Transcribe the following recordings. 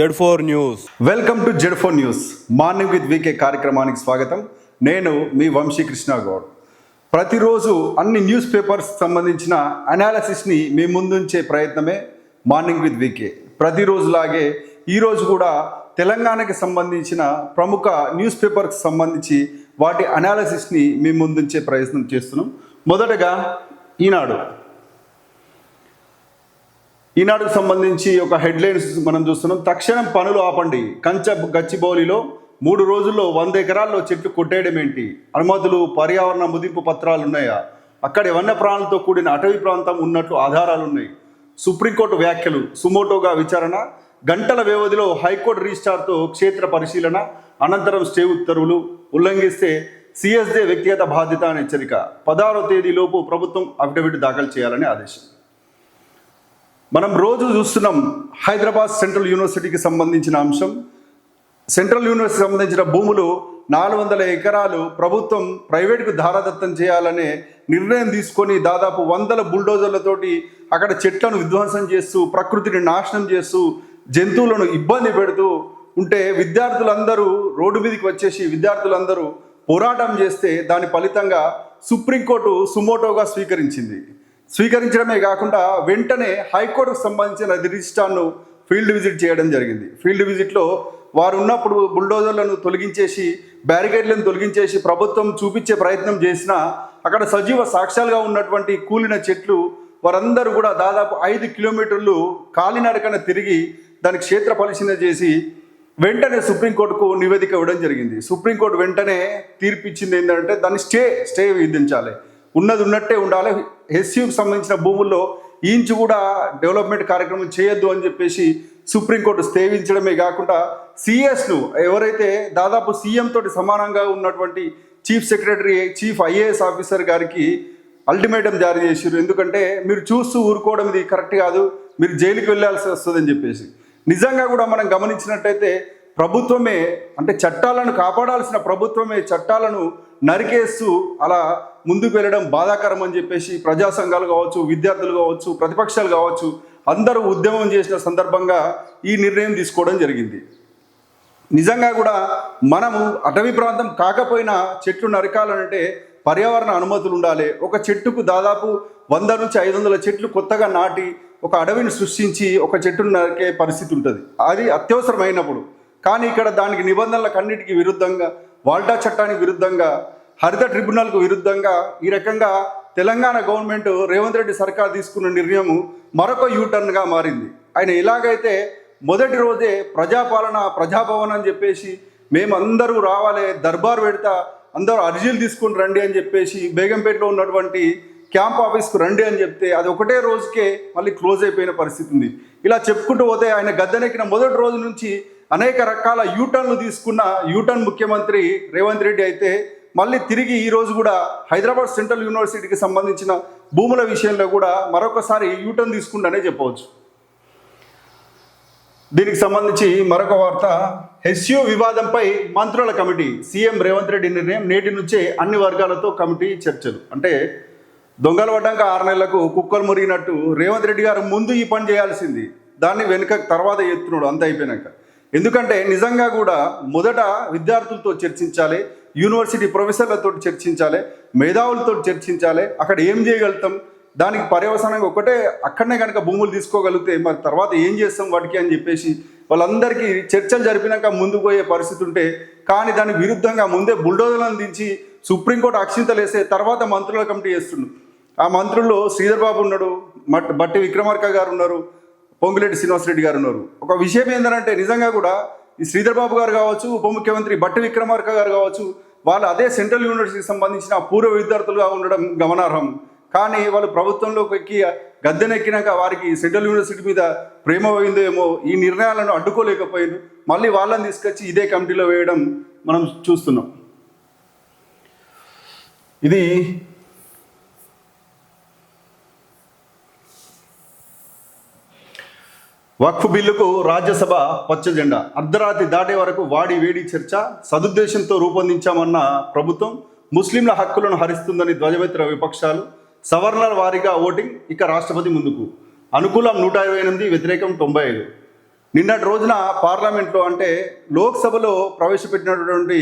Z four news. Welcome to Z four news. Morning with VK కార్యక్రమానికి స్వాగతం. నేను మీ వంశీ కృష్ణ గౌడ్. ప్రతిరోజు అన్ని న్యూస్ పేపర్స్ సంబంధించిన అనాలసిస్ని మీ ముందుంచే ప్రయత్నమే మార్నింగ్ విత్ వీకే. ప్రతిరోజులాగే ఈరోజు కూడా తెలంగాణకి సంబంధించిన ప్రముఖ న్యూస్ పేపర్కి సంబంధించి వాటి అనాలసిస్ని మీ ముందుంచే ప్రయత్నం చేస్తున్నాం. మొదటగా ఈనాడు ఈనాడుకు సంబంధించి ఒక హెడ్లైన్స్ మనం చూస్తున్నాం. తక్షణం పనులు ఆపండి. కంచ గచ్చిబౌలిలో మూడు రోజుల్లో వంద ఎకరాల్లో చెట్లు కొట్టేయడం ఏంటి? అనుమతులు పర్యావరణ ముదింపు పత్రాలు ఉన్నాయా? అక్కడ వన్య ప్రాణులతో కూడిన అటవీ ప్రాంతం ఉన్నట్లు ఆధారాలు ఉన్నాయి. సుప్రీంకోర్టు వ్యాఖ్యలు సుమోటోగా విచారణ గంటల వ్యవధిలో హైకోర్టు రిజిస్టార్తో క్షేత్ర పరిశీలన అనంతరం స్టే ఉత్తర్వులు ఉల్లంఘిస్తే సిఎస్డే వ్యక్తిగత బాధ్యత అని హెచ్చరిక. పదహారో తేదీలోపు ప్రభుత్వం అఫిడవిట్ దాఖలు చేయాలని ఆదేశం. మనం రోజు చూస్తున్నాం హైదరాబాద్ సెంట్రల్ యూనివర్సిటీకి సంబంధించిన అంశం. సెంట్రల్ యూనివర్సిటీకి సంబంధించిన భూములు నాలుగు వందల ఎకరాలు ప్రభుత్వం ప్రైవేట్కు ధారాదత్తం చేయాలనే నిర్ణయం తీసుకొని దాదాపు వందల బుల్డోజర్లతోటి అక్కడ చెట్లను విధ్వంసం చేస్తూ ప్రకృతిని నాశనం చేస్తూ జంతువులను ఇబ్బంది పెడుతూ ఉంటే విద్యార్థులందరూ రోడ్డు మీదకి వచ్చేసి విద్యార్థులందరూ పోరాటం చేస్తే దాని ఫలితంగా సుప్రీంకోర్టు సుమోటోగా స్వీకరించింది. స్వీకరించడమే కాకుండా వెంటనే హైకోర్టుకు సంబంధించిన రిజిస్ట్రార్ను ఫీల్డ్ విజిట్ చేయడం జరిగింది. ఫీల్డ్ విజిట్లో వారు ఉన్నప్పుడు బుల్డోజర్లను తొలగించేసి బ్యారికేడ్లను తొలగించేసి ప్రభుత్వం చూపించే ప్రయత్నం చేసినా అక్కడ సజీవ సాక్ష్యాలుగా ఉన్నటువంటి కూలిన చెట్లు వారందరూ కూడా దాదాపు ఐదు కిలోమీటర్లు కాలినడకన తిరిగి దాని క్షేత్ర పరిశీలన చేసి వెంటనే సుప్రీంకోర్టుకు నివేదిక ఇవ్వడం జరిగింది. సుప్రీంకోర్టు వెంటనే తీర్పు ఇచ్చింది ఏంటంటే దాన్ని స్టే స్టే విధించాలి. ఉన్నది ఉన్నట్టే ఉండాలి. హెచ్సియుకి సంబంధించిన భూముల్లో ఈంచి కూడా డెవలప్మెంట్ కార్యక్రమం చేయొద్దు అని చెప్పేసి సుప్రీంకోర్టు స్థేవించడమే కాకుండా సిఎస్ను ఎవరైతే దాదాపు సీఎం తోటి సమానంగా ఉన్నటువంటి chief secretary chief IAS officer గారికి అల్టిమేటం జారీ చేసారు ఎందుకంటే మీరు చూస్తూ ఊరుకోవడం ఇది కరెక్ట్ కాదు. మీరు జైలుకి వెళ్ళాల్సి వస్తుందని చెప్పేసి. నిజంగా కూడా మనం గమనించినట్టయితే ప్రభుత్వమే అంటే చట్టాలను కాపాడాల్సిన ప్రభుత్వమే చట్టాలను నరికేస్తూ అలా ముందుకు వెళ్ళడం బాధాకరం అని చెప్పేసి ప్రజా సంఘాలు కావచ్చు విద్యార్థులు కావచ్చు ప్రతిపక్షాలు కావచ్చు అందరూ ఉద్యమం చేసిన సందర్భంగా ఈ నిర్ణయం తీసుకోవడం జరిగింది. నిజంగా కూడా మనము అటవీ ప్రాంతం కాకపోయినా చెట్లు నరకాలంటే పర్యావరణ అనుమతులు ఉండాలి. ఒక చెట్టుకు దాదాపు వంద నుంచి ఐదు వందల చెట్లు కొత్తగా నాటి ఒక అడవిని సృష్టించి ఒక చెట్టును నరికే పరిస్థితి ఉంటుంది. అది అత్యవసరమైనప్పుడు. కానీ ఇక్కడ దానికి నిబంధనలకు అన్నిటికీ విరుద్ధంగా వాల్టా చట్టానికి విరుద్ధంగా హరిత ట్రిబ్యునల్కు విరుద్ధంగా ఈ రకంగా తెలంగాణ గవర్నమెంట్ రేవంత్ రెడ్డి సర్కార్ తీసుకున్న నిర్ణయం మరొక యూటర్న్గా మారింది. ఆయన ఎలాగైతే మొదటి రోజే ప్రజాపాలన ప్రజాభవన్ అని చెప్పేసి మేమందరూ రావాలి దర్బార్ పెడతా అందరూ అర్జీలు తీసుకుని రండి అని చెప్పేసి బేగంపేటలో ఉన్నటువంటి క్యాంప్ ఆఫీస్కు రండి అని చెప్తే అది ఒకటే రోజుకే మళ్ళీ క్లోజ్ అయిపోయిన పరిస్థితి ఉంది. ఇలా చెప్పుకుంటూ పోతే ఆయన గద్దెనెక్కిన మొదటి రోజు నుంచి అనేక రకాల యూటర్న్లు తీసుకున్న యూటర్న్ ముఖ్యమంత్రి రేవంత్ రెడ్డి అయితే మళ్ళీ తిరిగి ఈరోజు కూడా హైదరాబాద్ సెంట్రల్ యూనివర్సిటీకి సంబంధించిన భూముల విషయంలో కూడా మరొకసారి యూటర్న్ తీసుకుంటానే చెప్పవచ్చు. దీనికి సంబంధించి మరొక వార్త హెచ్యూ వివాదంపై మంత్రుల కమిటీ సీఎం రేవంత్ రెడ్డి నిర్ణయం నేటి నుంచే అన్ని వర్గాలతో కమిటీ చర్చలు. అంటే దొంగలు పడ్డాక ఆరు నెలలకు కుక్కలు మురిగినట్టు రేవంత్ రెడ్డి గారు ముందు ఈ పని చేయాల్సింది. దాన్ని వెనుక తర్వాత ఎత్తున్నాడు అంత అయిపోయినాక. ఎందుకంటే నిజంగా కూడా మొదట విద్యార్థులతో చర్చించాలి యూనివర్సిటీ ప్రొఫెసర్లతో చర్చించాలి మేధావులతో చర్చించాలి అక్కడ ఏం చేయగలుగుతాం? దానికి పర్యవసానంగా ఒకటే అక్కడనే కనుక భూములు తీసుకోగలిగితే మరి తర్వాత ఏం చేస్తాం వాటికి అని చెప్పేసి వాళ్ళందరికీ చర్చలు జరిపినాక ముందుకు పోయే పరిస్థితి ఉంటే కానీ దానికి విరుద్ధంగా ముందే బుల్డోజర్లను దించి సుప్రీంకోర్టు అక్షింతలు వేసే తర్వాత మంత్రుల కమిటీ చేస్తుండు ఆ మంత్రుల్లో శ్రీధర్ బాబు ఉన్నాడు మట్ బట్టి విక్రమార్క గారు ఉన్నారు పొంగులేటి శ్రీనివాసరెడ్డి గారు ఉన్నారు. ఒక విషయం ఏంటంటే నిజంగా కూడా ఈ శ్రీధర్ బాబు గారు కావచ్చు ఉప ముఖ్యమంత్రి బట్టి విక్రమార్క గారు కావచ్చు వాళ్ళు అదే సెంట్రల్ యూనివర్సిటీకి సంబంధించిన పూర్వ విద్యార్థులుగా ఉండడం గమనార్హం. కానీ వాళ్ళు ప్రభుత్వంలోకి ఎక్కి గద్దెనెక్కినాక వారికి సెంట్రల్ యూనివర్సిటీ మీద ప్రేమ పోయిందేమో ఈ నిర్ణయాలను అడ్డుకోలేకపోయారు. మళ్ళీ వాళ్ళని తీసుకొచ్చి ఇదే కమిటీలో వేయడం మనం చూస్తున్నాం. ఇది వక్ఫ్ బిల్లుకు రాజ్యసభ పచ్చ జెండా అర్ధరాత్రి దాటే వరకు వాడి వేడి చర్చ సదుద్దేశంతో రూపొందించామన్న ప్రభుత్వం ముస్లింల హక్కులను హరిస్తుందని ధ్వజమెత్తిన విపక్షాలు సవర్ణల వారీగా ఓటింగ్ ఇక రాష్ట్రపతి ముందుకు. అనుకూలం నూట ఇరవై ఎనిమిది వ్యతిరేకం తొంభై ఐదు. నిన్నటి రోజున పార్లమెంట్లో అంటే లోక్సభలో ప్రవేశపెట్టినటువంటి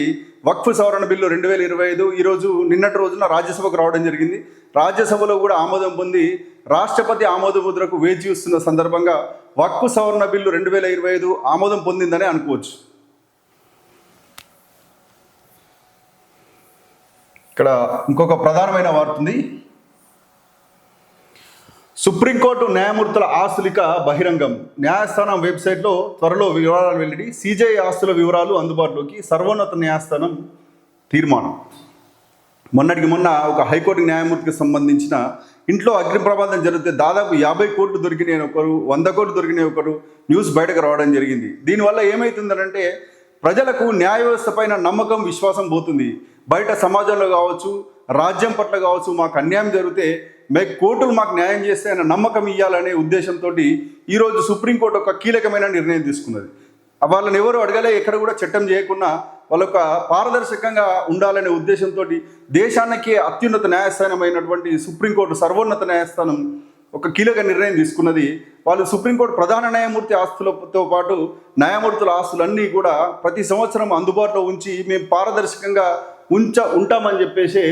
వక్ఫ్ సవరణ బిల్లు రెండు వేల ఇరవై ఐదు ఈరోజు నిన్నటి రోజున రాజ్యసభకు రావడం జరిగింది. రాజ్యసభలో కూడా ఆమోదం పొంది రాష్ట్రపతి ఆమోద ముద్రకు వేచి చూస్తున్న సందర్భంగా వక్ఫ్ సవరణ బిల్లు రెండు వేల ఇరవై ఐదు ఆమోదం పొందిందని అనుకోవచ్చు. ఇక్కడ ఇంకొక ప్రధానమైన వార్త ఉంది. సుప్రీంకోర్టు న్యాయమూర్తుల ఆస్తులిక బహిరంగం. న్యాయస్థానం వెబ్సైట్లో త్వరలో వివరాలు వెల్లడి సీజే ఆస్తుల వివరాలు అందుబాటులోకి సర్వోన్నత న్యాయస్థానం తీర్మానం. మొన్నటికి మొన్న ఒక హైకోర్టు న్యాయమూర్తికి సంబంధించిన ఇంట్లో అగ్ని ప్రమాదం జరిగితే దాదాపు యాభై కోట్లు దొరికినాయి ఒకరు వంద కోట్లు దొరికినాయి ఒకరు న్యూస్ బయటకు రావడం జరిగింది. దీనివల్ల ఏమవుతుందంటే ప్రజలకు న్యాయ వ్యవస్థ పైన నమ్మకం విశ్వాసం పోతుంది. బయట సమాజంలో కావచ్చు రాజ్యం పట్ల కావచ్చు మాకు అన్యాయం జరిగితే మే కోర్టులు మాకు న్యాయం చేస్తే అన్న నమ్మకం ఇవ్వాలనే ఉద్దేశంతో ఈరోజు సుప్రీంకోర్టు ఒక కీలకమైన నిర్ణయం తీసుకున్నది. వాళ్ళని ఎవరు అడగలే ఎక్కడ కూడా చట్టం చేయకుండా వాళ్ళొక పారదర్శకంగా ఉండాలనే ఉద్దేశంతో దేశానికి అత్యున్నత న్యాయస్థానమైనటువంటి సుప్రీంకోర్టు సర్వోన్నత న్యాయస్థానం ఒక కీలక నిర్ణయం తీసుకున్నది. వాళ్ళు సుప్రీంకోర్టు ప్రధాన న్యాయమూర్తి ఆస్తులతో పాటు న్యాయమూర్తుల ఆస్తులన్నీ కూడా ప్రతి సంవత్సరం అందుబాటులో ఉంచి మేము పారదర్శకంగా ఉంచ ఉంటామని చెప్పేసి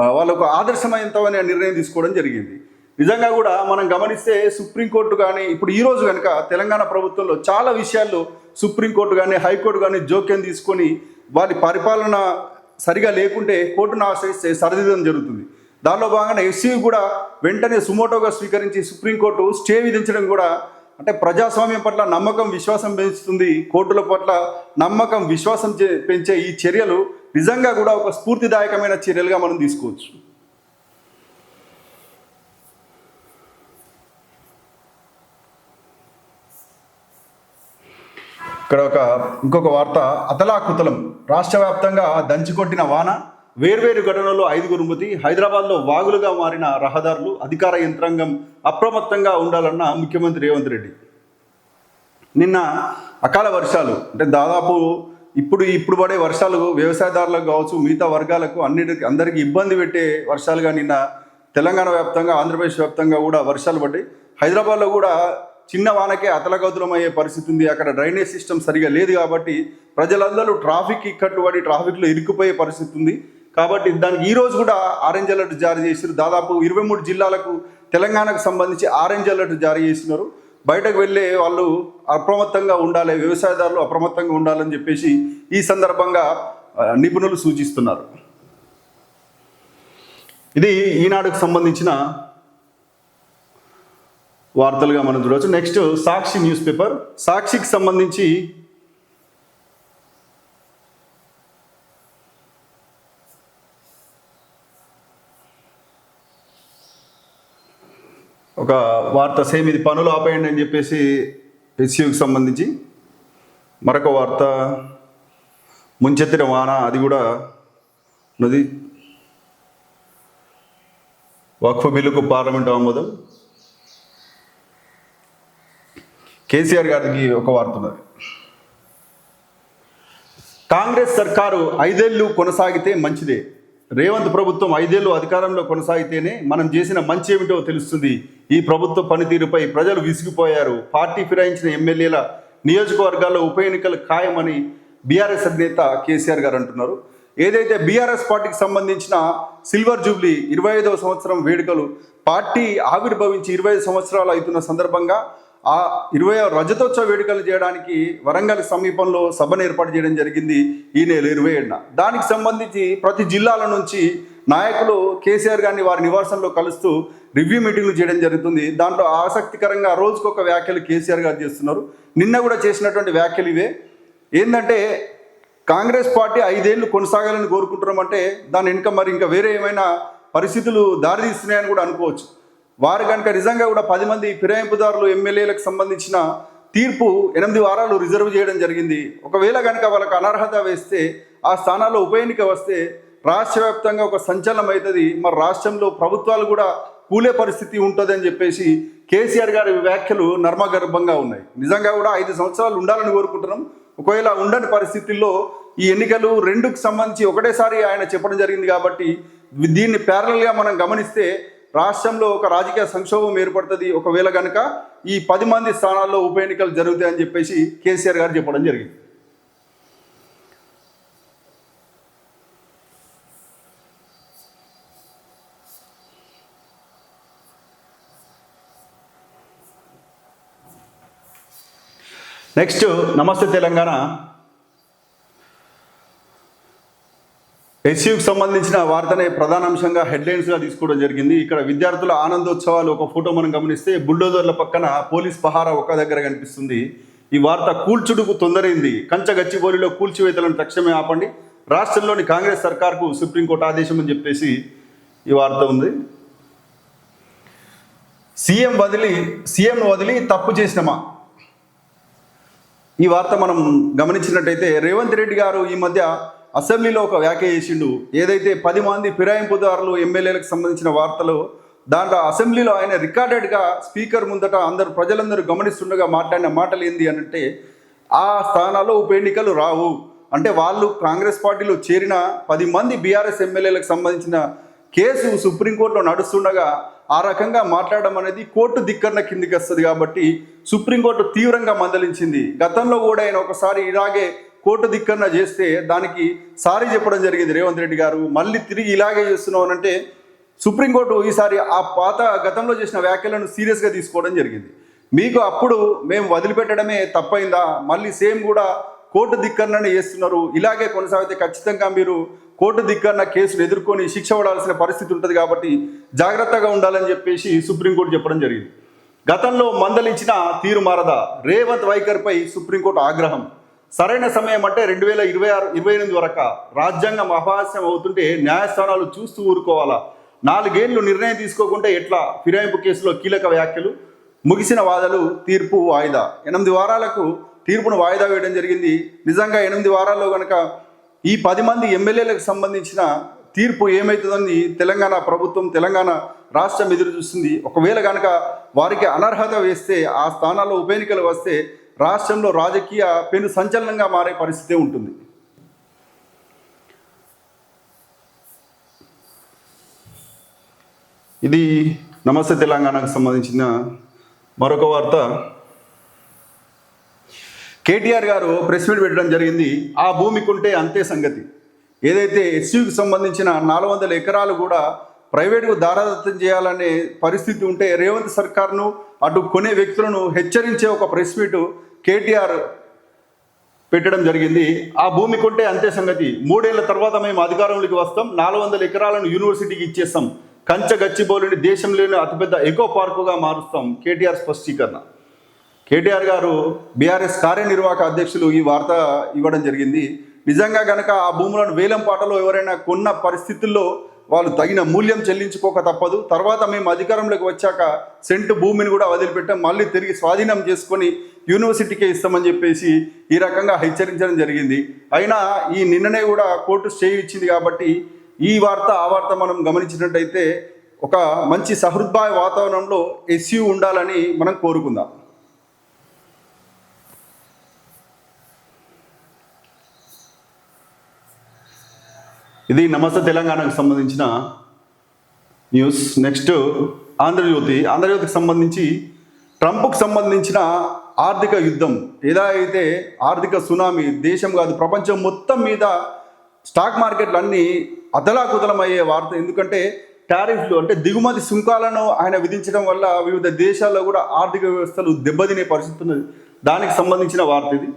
వాళ్ళకు ఆదర్శమైనతమనే నిర్ణయం తీసుకోవడం జరిగింది. నిజంగా కూడా మనం గమనిస్తే సుప్రీంకోర్టు కానీ ఇప్పుడు ఈరోజు కనుక తెలంగాణ ప్రభుత్వంలో చాలా విషయాల్లో సుప్రీంకోర్టు కానీ హైకోర్టు కానీ జోక్యం తీసుకొని వారి పరిపాలన సరిగా లేకుంటే కోర్టును ఆశ్రయిస్తే సరిదిద్దడం జరుగుతుంది. దానిలో భాగంగా ఎస్సీ కూడా వెంటనే సుమోటోగా స్వీకరించి సుప్రీంకోర్టు స్టే విధించడం కూడా అంటే ప్రజాస్వామ్యం పట్ల నమ్మకం విశ్వాసం పెంచుతుంది. కోర్టుల పట్ల నమ్మకం విశ్వాసం చే- పెంచే ఈ చర్యలు నిజంగా కూడా ఒక స్ఫూర్తిదాయకమైన చర్యలుగా మనం తీసుకోవచ్చు. ఇక్కడ ఒక ఇంకొక వార్త అతలాకుతలం. రాష్ట్ర వ్యాప్తంగా దంచికొట్టిన వాన వేర్వేరు ఘటనల్లో ఐదుగురు మృతి హైదరాబాద్లో వాగులుగా మారిన రహదారులు అధికార యంత్రాంగం అప్రమత్తంగా ఉండాలన్న ముఖ్యమంత్రి రేవంత్ రెడ్డి. నిన్న అకాల వర్షాలు అంటే దాదాపు ఇప్పుడు ఇప్పుడు పడే వర్షాలు వ్యవసాయదారులకు కావచ్చు మిగతా వర్గాలకు అన్నిటికీ అందరికీ ఇబ్బంది పెట్టే వర్షాలుగా నిన్న తెలంగాణ వ్యాప్తంగా ఆంధ్రప్రదేశ్ వ్యాప్తంగా కూడా వర్షాలు పడ్డాయి. హైదరాబాద్లో కూడా చిన్న వానకే అతలగతులం అయ్యే పరిస్థితి ఉంది. అక్కడ డ్రైనేజ్ సిస్టమ్ సరిగా లేదు కాబట్టి ప్రజలందరూ ట్రాఫిక్ ఇక్కట్లు పడి ట్రాఫిక్లో ఇరుక్కుపోయే పరిస్థితి ఉంది. కాబట్టి దానికి ఈ రోజు కూడా ఆరెంజ్ అలర్ట్ జారీ చేశారు దాదాపు ఇరవై మూడు జిల్లాలకు తెలంగాణకు సంబంధించి ఆరెంజ్ అలర్ట్ జారీ చేసినారు. బయటకు వెళ్ళే వాళ్ళు అప్రమత్తంగా ఉండాలి వ్యవసాయదారులు అప్రమత్తంగా ఉండాలని చెప్పేసి ఈ సందర్భంగా నిపుణులు సూచిస్తున్నారు. ఇది ఈనాడుకు సంబంధించిన వార్తలుగా మనం చూడవచ్చు. Next Sakshi news paper. సాక్షికి సంబంధించి ఒక వార్త సేమ్ ఇది పనులు ఆపేయండి అని చెప్పేసి హెచ్సియుకి సంబంధించి మరొక వార్త ముంచెత్తిన వాన అది కూడా ఉన్నది. వక్ఫ్ బిల్లుకు పార్లమెంట్ ఆమోదం. కేసీఆర్ గారికి ఒక వార్త ఉన్నది. కాంగ్రెస్ సర్కారు ఐదేళ్ళు కొనసాగితే మంచిదే. రేవంత్ ప్రభుత్వం ఐదేళ్ళు అధికారంలో కొనసాగితేనే మనం చేసిన మంచి ఏమిటో తెలుస్తుంది. ఈ ప్రభుత్వ పనితీరుపై ప్రజలు విసిగిపోయారు. పార్టీ ఫిరాయించిన ఎమ్మెల్యేల నియోజకవర్గాల్లో ఉప ఎన్నికలు ఖాయమని బీఆర్ఎస్ అధినేత కేసీఆర్ గారు అంటున్నారు. ఏదైతే బీఆర్ఎస్ పార్టీకి సంబంధించిన సిల్వర్ జూబ్లీ ఇరవై ఐదవ సంవత్సరం వేడుకలు పార్టీ ఆవిర్భవించి ఇరవై ఐదు సంవత్సరాలు అవుతున్న సందర్భంగా ఆ ఇరవై రజతోత్సవ వేడుకలు చేయడానికి వరంగల్ సమీపంలో సభను ఏర్పాటు చేయడం జరిగింది ఈ నెల ఇరవై ఏడున. దానికి సంబంధించి ప్రతి జిల్లాల నుంచి నాయకులు కేసీఆర్ గారిని వారి నివాసంలో కలుస్తూ రివ్యూ మీటింగ్లు చేయడం జరుగుతుంది. దాంట్లో ఆసక్తికరంగా రోజుకొక వ్యాఖ్యలు కేసీఆర్ గారు చేస్తున్నారు. నిన్న కూడా చేసినటువంటి వ్యాఖ్యలు ఇవే. ఏంటంటే కాంగ్రెస్ పార్టీ ఐదేళ్ళు కొనసాగాలని కోరుకుంటున్నామంటే దాని వెనుక మరి ఇంకా వేరే ఏమైనా పరిస్థితులు దారితీస్తున్నాయని కూడా అనుకోవచ్చు. వారు కనుక నిజంగా కూడా పది మంది ఫిరాయింపుదారులు ఎమ్మెల్యేలకు సంబంధించిన తీర్పు ఎనిమిది వారాలు రిజర్వ్ చేయడం జరిగింది. ఒకవేళ కనుక వాళ్ళకి అనర్హత వేస్తే ఆ స్థానాల్లో ఉప ఎన్నిక వస్తే రాష్ట్ర వ్యాప్తంగా ఒక సంచలనం అవుతుంది. మరి రాష్ట్రంలో ప్రభుత్వాలు కూడా కూలే పరిస్థితి ఉంటుంది అని చెప్పేసి కేసీఆర్ గారి వ్యాఖ్యలు నర్మగర్భంగా ఉన్నాయి. నిజంగా కూడా ఐదు సంవత్సరాలు ఉండాలని కోరుకుంటున్నాం. ఒకవేళ ఉండని పరిస్థితుల్లో ఈ ఎన్నికలు రెండుకు సంబంధించి ఒకటేసారి ఆయన చెప్పడం జరిగింది కాబట్టి దీన్ని ప్యారలల్గా మనం గమనిస్తే రాష్ట్రంలో ఒక రాజకీయ సంక్షోభం ఏర్పడుతుంది. ఒకవేళ కనుక ఈ పది మంది స్థానాల్లో ఉప ఎన్నికలు జరుగుతాయని చెప్పేసి కేసీఆర్ గారు చెప్పడం జరిగింది. నెక్స్ట్ నమస్తే తెలంగాణ. ఎస్యూకి సంబంధించిన వార్తనే ప్రధానాంశంగా హెడ్లైన్స్గా తీసుకోవడం జరిగింది. ఇక్కడ విద్యార్థుల ఆనందోత్సవాలు ఒక ఫోటో మనం గమనిస్తే బుల్డోజర్ల పక్కన పోలీస్ పహారా ఒక దగ్గర కనిపిస్తుంది. ఈ వార్త కూల్చుడుకు తొందరైంది. కంచగచ్చిబోలిలో కూల్చివేతలను తక్షణమే ఆపండి. రాష్ట్రంలోని కాంగ్రెస్ సర్కార్కు సుప్రీంకోర్టు ఆదేశం అని చెప్పేసి ఈ వార్త ఉంది. సీఎం వదిలి సీఎంను వదిలి తప్పు చేసినమా? ఈ వార్త మనం గమనించినట్టయితే రేవంత్ రెడ్డి గారు ఈ మధ్య అసెంబ్లీలో ఒక వ్యాఖ్య చేసిండు. ఏదైతే పది మంది ఫిరాయింపుదారులు ఎమ్మెల్యేలకు సంబంధించిన వార్తలు దాంట్లో అసెంబ్లీలో ఆయన రికార్డెడ్గా స్పీకర్ ముందట అందరు ప్రజలందరూ గమనిస్తుండగా మాట్లాడిన మాటలు ఏంది అని అంటే ఆ స్థానాల్లో ఉప ఎన్నికలు రావు. అంటే వాళ్ళు కాంగ్రెస్ పార్టీలో చేరిన పది మంది బీఆర్ఎస్ ఎమ్మెల్యేలకు సంబంధించిన కేసు సుప్రీంకోర్టులో నడుస్తుండగా ఆ రకంగా మాట్లాడడం అనేది కోర్టు ధిక్కరణ కిందికి వస్తుంది కాబట్టి సుప్రీంకోర్టు తీవ్రంగా మందలించింది. గతంలో కూడా ఆయన ఒకసారి ఇలాగే కోర్టు ధిక్కరణ చేస్తే దానికి సారీ చెప్పడం జరిగింది రేవంత్ రెడ్డి గారు. మళ్ళీ తిరిగి ఇలాగే చేస్తున్నాం అంటే సుప్రీంకోర్టు ఈసారి ఆ పాత గతంలో చేసిన వ్యాఖ్యలను సీరియస్గా తీసుకోవడం జరిగింది. మీకు అప్పుడు మేము వదిలిపెట్టడమే తప్పైందా? మళ్ళీ సేమ్ కూడా కోర్టు ధిక్కరణనే చేస్తున్నారు. ఇలాగే కొనసాగితే ఖచ్చితంగా మీరు కోర్టు ధిక్కరణ కేసులు ఎదుర్కొని శిక్ష పడాల్సిన పరిస్థితి ఉంటుంది కాబట్టి జాగ్రత్తగా ఉండాలని చెప్పేసి సుప్రీంకోర్టు చెప్పడం జరిగింది. గతంలో మందలించిన తీరు మారదా? రేవంత్ వైఖరిపై సుప్రీంకోర్టు ఆగ్రహం. సరైన సమయం అంటే రెండు వేల ఇరవై ఆరు ఇరవై ఎనిమిది వరకు రాజ్యాంగం అపహాస్యం అవుతుంటే న్యాయస్థానాలు చూస్తూ ఊరుకోవాలా? నాలుగేళ్ళు నిర్ణయం తీసుకోకుంటే ఎట్లా? ఫిరాయింపు కేసులో కీలక వ్యాఖ్యలు ముగిసిన వాదలు తీర్పు వాయిదా. ఎనిమిది వారాలకు తీర్పును వాయిదా వేయడం జరిగింది. నిజంగా ఎనిమిది వారాల్లో కనుక ఈ పది మంది ఎమ్మెల్యేలకు సంబంధించిన తీర్పు ఏమవుతుందని తెలంగాణ ప్రభుత్వం తెలంగాణ రాష్ట్రం ఎదురు చూస్తుంది. ఒకవేళ కనుక వారికి అనర్హత వేస్తే ఆ స్థానాల్లో ఉప ఎన్నికలు వస్తే రాష్ట్రంలో రాజకీయ పెను సంచలనంగా మారే పరిస్థితి ఉంటుంది. ఇది నమస్తే తెలంగాణకు సంబంధించిన మరొక వార్త. కేటీఆర్ గారు ప్రెస్ మీట్ పెట్టడం జరిగింది. ఆ భూమికి ఉంటే అంతే సంగతి. ఏదైతే ఎస్యూకి సంబంధించిన నాలుగు వందల ఎకరాలు కూడా ప్రైవేటుకు దారాదత్తం చేయాలనే పరిస్థితి ఉంటే రేవంత్ సర్కార్ను అటు కొనే వ్యక్తులను హెచ్చరించే ఒక ప్రెస్ మీట్ కేటీఆర్ పెట్టడం జరిగింది. ఆ భూమి కొంటే అంతే సంగతి. మూడేళ్ళ తర్వాత మేము అధికారంలోకి వస్తాం. నాలుగు వందల ఎకరాలను యూనివర్సిటీకి ఇచ్చేస్తాం. కంచ గచ్చిబౌలిని దేశంలోని అతిపెద్ద ఎకో పార్కుగా మారుస్తాం. కేటీఆర్ స్పష్టీకరణ. కేటీఆర్ గారు బీఆర్ఎస్ కార్యనిర్వాహక అధ్యక్షులు ఈ వార్త ఇవ్వడం జరిగింది. నిజంగా గనక ఆ భూములను వేలం పాటలో ఎవరైనా కొన్న పరిస్థితుల్లో వాళ్ళు తగిన మూల్యం చెల్లించుకోక తప్పదు. తర్వాత మేము అధికారంలోకి వచ్చాక సెంటు భూమిని కూడా వదిలిపెట్టాం. మళ్ళీ తిరిగి స్వాధీనం చేసుకొని యూనివర్సిటీకే ఇస్తామని చెప్పేసి ఈ రకంగా హెచ్చరించడం జరిగింది. అయినా ఈ నిన్ననే కూడా కోర్టు స్టే ఇచ్చింది కాబట్టి ఈ వార్త ఆ వార్త మనం గమనించినట్టయితే ఒక మంచి సహృద్భాయ వాతావరణంలో ఎస్యూ ఉండాలని మనం కోరుకుందాం. ఇది నమస్తే తెలంగాణకు సంబంధించిన న్యూస్. నెక్స్ట్ ఆంధ్రజ్యోతి. ఆంధ్రజ్యోతికి సంబంధించి ట్రంప్కు సంబంధించిన ఆర్థిక యుద్ధం. ఏదా అయితే ఆర్థిక సునామీ దేశం కాదు ప్రపంచం మొత్తం మీద స్టాక్ మార్కెట్లు అన్నీ అదలాకుదలమయ్యే వార్త. ఎందుకంటే టారిఫ్లు అంటే దిగుమతి సుంకాలను ఆయన విధించడం వల్ల వివిధ దేశాల్లో కూడా ఆర్థిక వ్యవస్థలు దెబ్బతినే పరిస్థితి ఉన్నది. దానికి సంబంధించిన వార్త ఇది.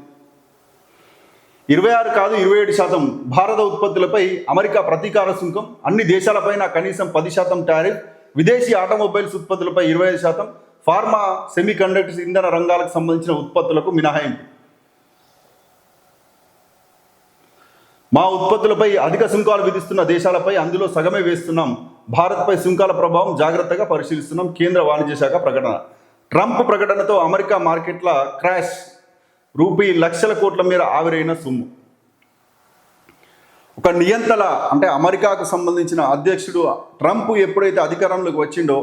ఇరవై ఆరు కాదు ఇరవై ఏడు శాతం భారత ఉత్పత్తులపై అమెరికా ప్రతీకార సుంకం అన్ని దేశాలపైన కనీసం పది శాతం టారిఫ్ విదేశీ ఆటోమొబైల్స్ ఉత్పత్తులపై ఇరవై ఐదు శాతం ఫార్మా సెమీకండక్టర్స్ ఇంధన రంగాలకు సంబంధించిన ఉత్పత్తులకు మినహాయింపు. మా ఉత్పత్తులపై అధిక సుంకాలు విధిస్తున్న దేశాలపై అందులో సగమే వేస్తున్నాం. భారత్పై సుంకాల ప్రభావం జాగ్రత్తగా పరిశీలిస్తున్నాం. కేంద్ర వాణిజ్య శాఖ ప్రకటన. ట్రంప్ ప్రకటనతో అమెరికా మార్కెట్ల క్రాష్. రూపీ లక్షల కోట్ల మేర ఆవిరైన సొమ్ము. ఒక నియంతల అంటే అమెరికాకు సంబంధించిన అధ్యక్షుడు ట్రంప్ ఎప్పుడైతే అధికారంలోకి వచ్చిండో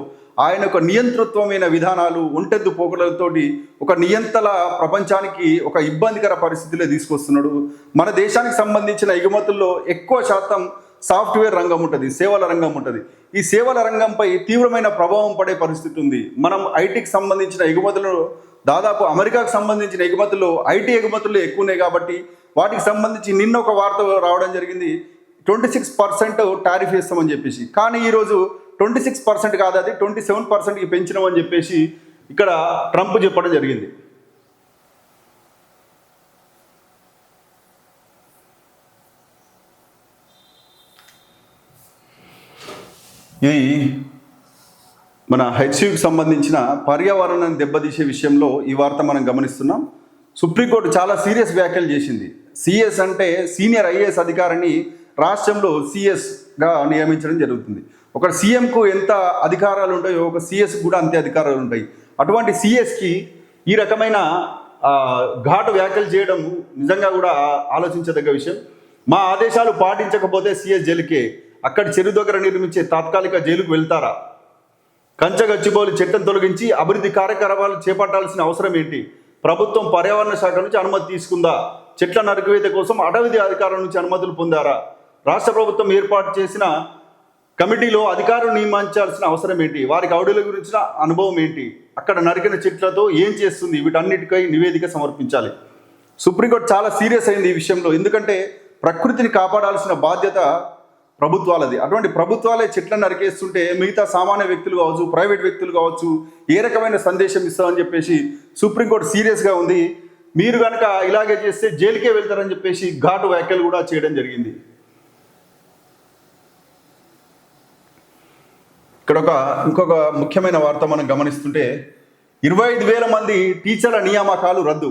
ఆయన ఒక నియంతృత్వమైన విధానాలు ఒంటెద్దు పోకడలతోటి ఒక నియంతల ప్రపంచానికి ఒక ఇబ్బందికర పరిస్థితులే తీసుకొస్తున్నాడు. మన దేశానికి సంబంధించిన ఎగుమతుల్లో ఎక్కువ శాతం సాఫ్ట్వేర్ రంగం ఉంటుంది సేవల రంగం ఉంటుంది. ఈ సేవల రంగంపై తీవ్రమైన ప్రభావం పడే పరిస్థితి ఉంది. మనం ఐటీకి సంబంధించిన ఎగుమతులు దాదాపు అమెరికాకు సంబంధించిన ఎగుమతులు ఐటీ ఎగుమతులు ఎక్కువ ఉన్నాయి కాబట్టి వాటికి సంబంధించి నిన్న ఒక వార్త రావడం జరిగింది. ట్వంటీ సిక్స్ పర్సెంట్ టారిఫ్ వేస్తామని చెప్పేసి. కానీ ఈరోజు ట్వంటీ సిక్స్ పర్సెంట్ కాదు అది ట్వంటీ సెవెన్ పర్సెంట్కి పెంచినామని చెప్పేసి ఇక్కడ ట్రంప్ చెప్పడం జరిగింది. ఇది మన హెచ్సికి సంబంధించిన పర్యావరణాన్ని దెబ్బతీసే విషయంలో ఈ వార్త మనం గమనిస్తున్నాం. సుప్రీంకోర్టు చాలా సీరియస్ వ్యాఖ్యలు చేసింది. సిఎస్ అంటే సీనియర్ ఐఏఎస్ అధికారిని రాష్ట్రంలో సిఎస్గా నియమించడం జరుగుతుంది. ఒక సీఎంకు ఎంత అధికారాలు ఉంటాయో ఒక సిఎస్ కూడా అంతే అధికారాలు ఉంటాయి. అటువంటి సిఎస్కి ఈ రకమైన ఘాటు వ్యాఖ్యలు చేయడం నిజంగా కూడా ఆలోచించదగ్గ విషయం. మా ఆదేశాలు పాటించకపోతే సిఎస్ జైలుకే. అక్కడ చెరు దగ్గర నిర్మించే తాత్కాలిక జైలుకు వెళ్తారా? కంచగచ్చిబౌలి చట్టం తొలగించి అభివృద్ధి కార్యక్రమాలు చేపట్టాల్సిన అవసరం ఏంటి? ప్రభుత్వం పర్యావరణ శాఖ నుంచి అనుమతి తీసుకుందా? చెట్ల నరికివేత కోసం అటవీ అధికారుల నుంచి అనుమతులు పొందారా? రాష్ట్ర ప్రభుత్వం ఏర్పాటు చేసిన కమిటీలో అధికారులు నియమించాల్సిన అవసరం ఏంటి? వారికి ఔడుల గురించిన అనుభవం ఏంటి? అక్కడ నరికిన చెట్లతో ఏం చేస్తుంది? వీటన్నిటికై నివేదిక సమర్పించాలి. సుప్రీంకోర్టు చాలా సీరియస్ అయింది ఈ విషయంలో. ఎందుకంటే ప్రకృతిని కాపాడాల్సిన బాధ్యత ప్రభుత్వాలది. అటువంటి ప్రభుత్వాలే చెట్లను నరికేస్తుంటే మిగతా సామాన్య వ్యక్తులు కావచ్చు ప్రైవేట్ వ్యక్తులు కావచ్చు ఏ రకమైన సందేశం ఇస్తామని చెప్పేసి సుప్రీంకోర్టు సీరియస్గా ఉంది. మీరు కనుక ఇలాగే చేస్తే జైలుకే వెళ్తారని చెప్పేసి ఘాటు వ్యాఖ్యలు కూడా చేయడం జరిగింది. ఇక్కడ ఒక ఇంకొక ముఖ్యమైన వార్త మనం గమనిస్తుంటే ఇరవై ఐదు వేల మంది టీచర్ల నియామకాలు రద్దు.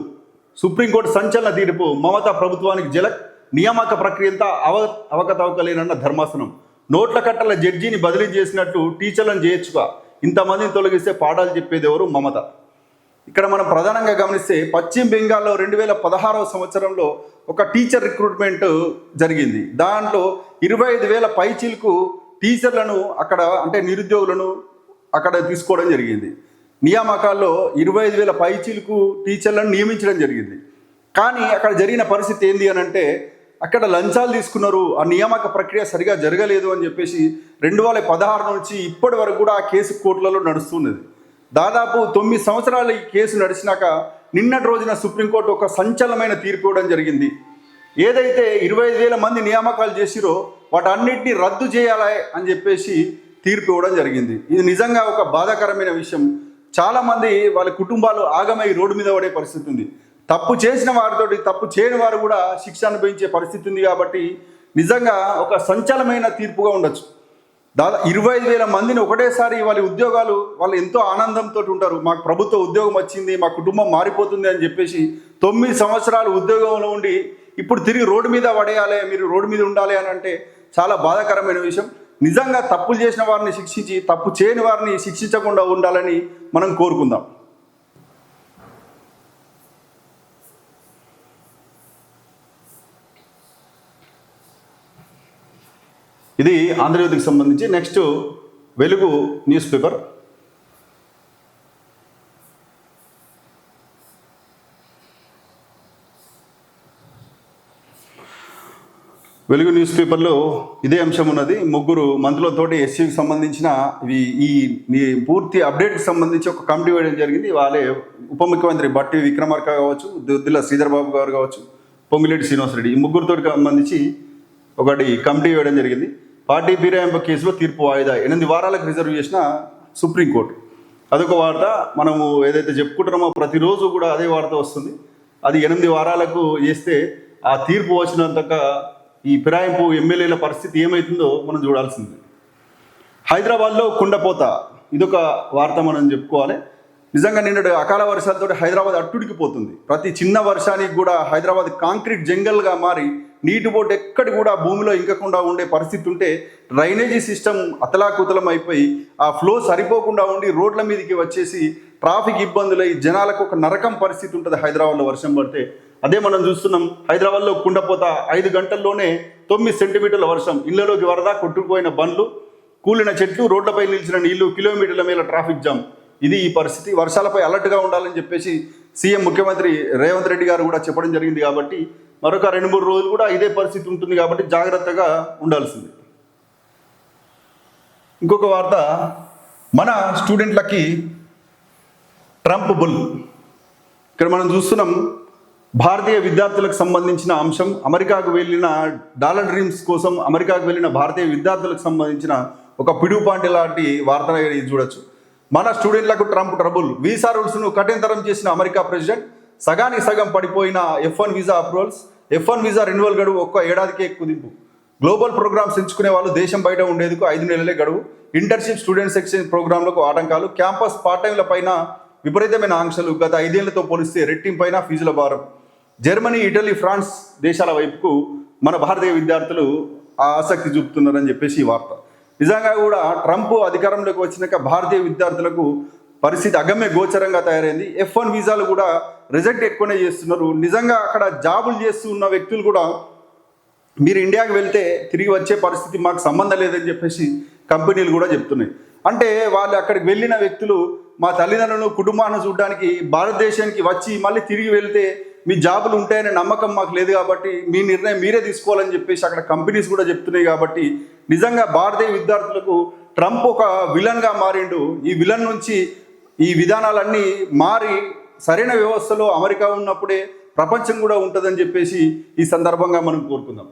సుప్రీంకోర్టు సంచలన తీర్పు మమతా ప్రభుత్వానికి జలక్. నియామక ప్రక్రియ అంతా అవ అవకతవకలేనన్న ధర్మాసనం. నోట్ల కట్టల జడ్జిని బదిలీ చేసినట్టు టీచర్లను చేయొచ్చుగా ఇంతమందిని తొలగిస్తే పాఠాలు చెప్పేది ఎవరు మమత. ఇక్కడ మనం ప్రధానంగా గమనిస్తే పశ్చిమ బెంగాల్లో రెండు వేల పదహారవ సంవత్సరంలో ఒక టీచర్ రిక్రూట్మెంట్ జరిగింది. దాంట్లో ఇరవై ఐదు వేల పైచీలకు టీచర్లను అక్కడ అంటే నిరుద్యోగులను అక్కడ తీసుకోవడం జరిగింది. నియామకాల్లో ఇరవై ఐదు వేల పైచీలకు టీచర్లను నియమించడం జరిగింది. కానీ అక్కడ జరిగిన పరిస్థితి ఏంది అని అంటే అక్కడ లంచాలు తీసుకున్నారు. ఆ నియామక ప్రక్రియ సరిగా జరగలేదు అని చెప్పేసి రెండు వేల పదహారు నుంచి ఇప్పటి వరకు కూడా ఆ కేసు కోర్టులలో నడుస్తున్నది. దాదాపు తొమ్మిది సంవత్సరాలు ఈ కేసు నడిచినాక నిన్నటి రోజున సుప్రీంకోర్టు ఒక సంచలనమైన తీర్పు ఇవ్వడం జరిగింది. ఏదైతే ఇరవై ఐదు వేల మంది నియామకాలు చేసిరో వాటన్నిటిని రద్దు చేయాలి అని చెప్పేసి తీర్పు ఇవ్వడం జరిగింది. ఇది నిజంగా ఒక బాధాకరమైన విషయం. చాలామంది వాళ్ళ కుటుంబాలు ఆగమై రోడ్డు మీద పడే పరిస్థితి ఉంది. తప్పు చేసిన వారితోటి తప్పు చేయని వారు కూడా శిక్ష అనుభవించే పరిస్థితి ఉంది కాబట్టి నిజంగా ఒక సంచలమైన తీర్పుగా ఉండొచ్చు. దాదా ఇరవై ఐదు వేల మందిని ఒకటేసారి వాళ్ళ ఉద్యోగాలు వాళ్ళు ఎంతో ఆనందంతో ఉంటారు. మాకు ప్రభుత్వ ఉద్యోగం వచ్చింది మా కుటుంబం మారిపోతుంది అని చెప్పేసి తొమ్మిది సంవత్సరాలు ఉద్యోగంలో ఉండి ఇప్పుడు తిరిగి రోడ్డు మీద పడేయాలి మీరు రోడ్డు మీద ఉండాలి అని అంటే చాలా బాధాకరమైన విషయం. నిజంగా తప్పులు చేసిన వారిని శిక్షించి తప్పు చేయని వారిని శిక్షించకుండా ఉండాలని మనం కోరుకుందాం. ఇది ఆంధ్రజ్యోతికి సంబంధించి నెక్స్ట్ వెలుగు న్యూస్ పేపర్ వెలుగు న్యూస్ పేపర్లో ఇదే అంశం ఉన్నది. ముగ్గురు మంత్రులతో ఎస్సీకి సంబంధించిన ఇవి ఈ ఈ పూర్తి అప్డేట్కి సంబంధించి ఒక కమిటీ వేయడం జరిగింది. వాళ్ళే ఉప ముఖ్యమంత్రి బట్టి విక్రమార్క కావచ్చు దుద్దిల శ్రీధర్ బాబు గారు కావచ్చు పొంగిరెడ్డి శ్రీనివాసరెడ్డి ఈ ముగ్గురితో సంబంధించి ఒకటి కమిటీ వేయడం జరిగింది. పార్టీ బీరాయింపు కేసులో తీర్పు వాయిదా. ఎనిమిది వారాలకు రిజర్వ్ చేసిన సుప్రీంకోర్టు. అదొక వార్త. మనము ఏదైతే చెప్పుకుంటున్నామో ప్రతిరోజు కూడా అదే వార్త వస్తుంది. అది ఎనిమిది వారాలకు చేస్తే ఆ తీర్పు వచ్చినంతక ఈ ఫిరాయింపు ఎమ్మెల్యేల పరిస్థితి ఏమవుతుందో మనం చూడాల్సింది. హైదరాబాద్లో కుండపోత. ఇదొక వార్త మనం చెప్పుకోవాలి. నిజంగా నిన్నటి అకాల వర్షాలతో హైదరాబాద్ అట్టుడికి పోతుంది. ప్రతి చిన్న వర్షానికి కూడా హైదరాబాద్ కాంక్రీట్ జంగల్గా మారి నీటి బోట్ ఎక్కడి కూడా భూమిలో ఇంకకుండా ఉండే పరిస్థితి ఉంటే డ్రైనేజీ సిస్టమ్ అతలాకుతలం అయిపోయి ఆ ఫ్లో సరిపోకుండా ఉండి రోడ్ల మీదకి వచ్చేసి ట్రాఫిక్ ఇబ్బందులై జనాలకు ఒక నరకం పరిస్థితి ఉంటుంది హైదరాబాద్లో వర్షం పడితే. అదే మనం చూస్తున్నాం హైదరాబాద్లో కుండపోత ఐదు గంటల్లోనే తొమ్మిది సెంటీమీటర్ల వర్షం. ఇళ్ళలోకి వరద కొట్టుకుపోయిన బండ్లు కూలిన చెట్లు రోడ్లపై నిలిచిన నీళ్ళు కిలోమీటర్ల మేల ట్రాఫిక్ జామ్. ఇది ఈ పరిస్థితి. వర్షాలపై అలర్ట్గా ఉండాలని చెప్పేసి సీఎం ముఖ్యమంత్రి రేవంత్ రెడ్డి గారు కూడా చెప్పడం జరిగింది కాబట్టి మరొక రెండు మూడు రోజులు కూడా ఇదే పరిస్థితి ఉంటుంది కాబట్టి జాగ్రత్తగా ఉండాల్సింది. ఇంకొక వార్త మన స్టూడెంట్లకి ట్రంప్ బుల్. ఇక్కడ మనం చూస్తున్నాం భారతీయ విద్యార్థులకు సంబంధించిన అంశం అమెరికాకు వెళ్ళిన డాలర్ డ్రీమ్స్ కోసం అమెరికాకు వెళ్ళిన భారతీయ విద్యార్థులకు సంబంధించిన ఒక పిడుపాంటి లాంటి వార్త చూడొచ్చు. మన స్టూడెంట్లకు ట్రంప్ ట్రబుల్. వీసా రూల్స్ను కఠినతరం చేసిన అమెరికా ప్రెసిడెంట్ సగానికి సగం పడిపోయిన F one visa approvals F one visa renewal గడువు ఒక్క ఏడాదికే కుదింపు గ్లోబల్ ప్రోగ్రామ్స్ ఎంచుకునే వాళ్ళు దేశం బయట ఉండేందుకు ఐదు నెలలే గడువు. ఇంటర్న్షిప్ స్టూడెంట్స్ ఎక్స్చేంజ్ ప్రోగ్రాంలకు ఆటంకాలు. క్యాంపస్ పార్ట్ టైంల పైన విపరీతమైన ఆంక్షలు. గత ఐదేళ్ళతో పోలిస్తే రెట్టింపైన ఫీజుల భారం. జర్మనీ ఇటలీ ఫ్రాన్స్ దేశాల వైపుకు మన భారతీయ విద్యార్థులు ఆ ఆసక్తి చూపుతున్నారని చెప్పేసి ఈ వార్త. నిజంగా కూడా ట్రంప్ అధికారంలోకి వచ్చినాక భారతీయ విద్యార్థులకు పరిస్థితి అగమ్య గోచరంగా తయారైంది. ఎఫ్ వన్ వీసాలు కూడా రిజెక్ట్ ఎక్కువనే చేస్తున్నారు. నిజంగా అక్కడ జాబులు చేస్తూ ఉన్న వ్యక్తులు కూడా మీరు ఇండియాకి వెళ్తే తిరిగి వచ్చే పరిస్థితి మాకు సంబంధం లేదని చెప్పేసి కంపెనీలు కూడా చెప్తున్నాయి. అంటే వాళ్ళు అక్కడికి వెళ్ళిన వ్యక్తులు మా తల్లిదండ్రులను కుటుంబాన్ని చూడడానికి భారతదేశానికి వచ్చి మళ్ళీ తిరిగి వెళ్తే మీ జాబులు ఉంటాయనే నమ్మకం మాకు లేదు కాబట్టి మీ నిర్ణయం మీరే తీసుకోవాలని చెప్పేసి అక్కడ కంపెనీస్ కూడా చెప్తున్నాయి కాబట్టి నిజంగా భారతీయ విద్యార్థులకు ట్రంప్ ఒక విలన్గా మారిండు. ఈ విలన్ నుంచి ఈ విధానాలన్నీ మారి సరైన వ్యవస్థలో అమెరికా ఉన్నప్పుడే ప్రపంచం కూడా ఉంటుందని చెప్పేసి ఈ సందర్భంగా మనం కోరుకుందాం.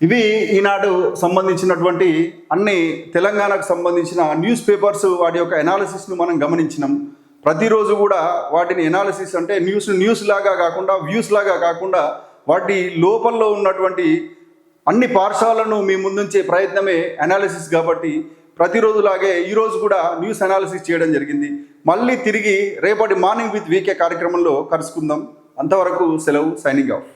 ఇవి ఈనాడు సంబంధించినటువంటి అన్ని తెలంగాణకు సంబంధించిన న్యూస్ పేపర్స్ వాటి యొక్క ఎనాలిసిస్ను మనం గమనించినాం. ప్రతిరోజు కూడా వాటిని ఎనాలిసిస్ అంటే న్యూస్ న్యూస్ లాగా కాకుండా వ్యూస్ లాగా కాకుండా వాటి లోపల్లో ఉన్నటువంటి అన్ని పాఠశాలను మీ ముందుంచే ప్రయత్నమే అనాలిసిస్ కాబట్టి ప్రతిరోజులాగే ఈరోజు కూడా న్యూస్ అనాలిసిస్ చేయడం జరిగింది. మళ్ళీ తిరిగి రేపటి మార్నింగ్ విత్ వీకే కార్యక్రమంలో కలుసుకుందాం. అంతవరకు సెలవు సైనింగ్ ఆఫ్